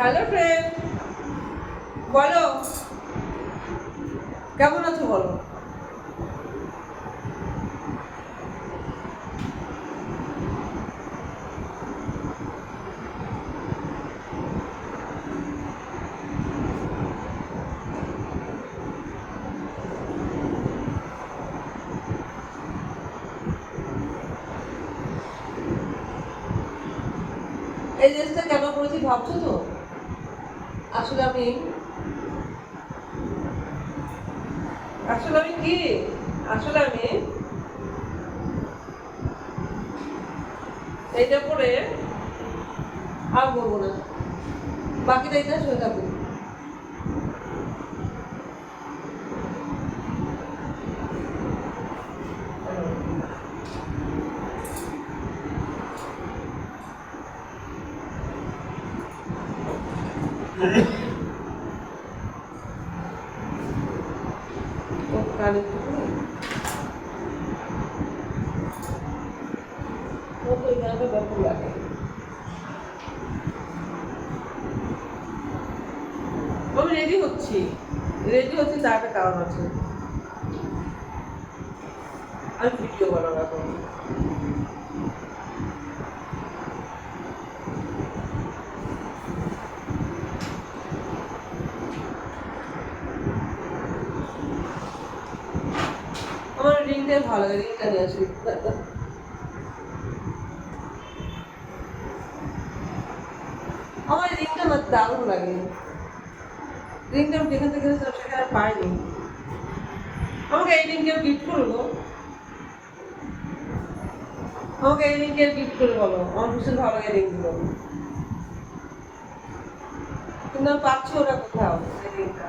Hello friend বলো। কেমন আছো বলো? এই ড্রেসটা কেন করেছি ভাবছ তো? আসলে আমি আসলে আমি কি? আসলে আমি এইটা পরে আর বলব না। বাকিটা এটা শুয়ে থাকব ও কানে ও তো এখানে ব্যাপার লাগে আমি রেডি হচ্ছি। রেডি হচ্ছি তার একটা কারণ আছে আমি ভিডিও বানাবো এখন আমার রিংটাই ভালো লাগে রিংটা নিয়ে আমার রিংটা না দারুণ লাগে। রিংটা আমি যেখান থেকে এনেছিলাম সেখানে পাইনি। আমাকে এই রিং কেউ গিফট করল আমাকে এই রিং কেউ গিফট করে বলো। আমার ভীষণ ভালো লাগে রিংগুলো কিন্তু আমি পাচ্ছি ওটা কোথাও এই রিংটা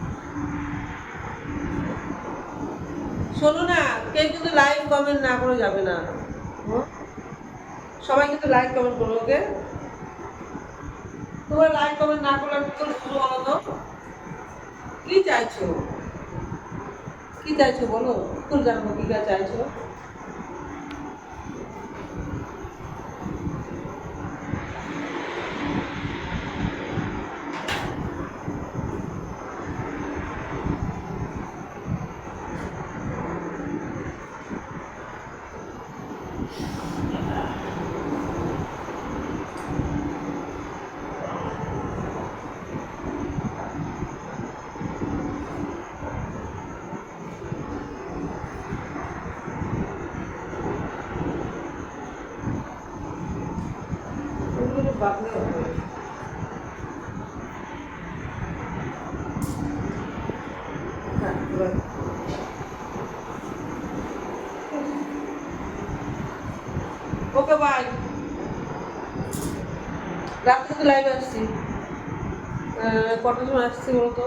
শোনো না, কেউ কিন্তু লাইক কমেন্ট না করে যাবে না। সবাই কিন্তু লাইক কমেন্ট করো ওকে তোমার লাইক কমেন্ট না করলে আমি করে শুরু বলো তো? কি চাইছো? কি চাইছো বলো? তুই জানব, কি চাইছো? ওকে বাই রাত্রে তো লাইভে আসছি? কটার সময় আসছি বলতো?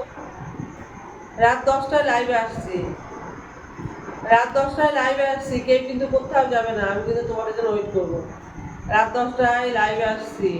রাত দশটায় লাইভে আসছি। রাত দশটায় লাইভে আসছি, কেউ কিন্তু কোথাও যাবে না, আমি কিন্তু তোমার জন্য ওয়েট করব। রাত দশটায় লাইভে আসছি।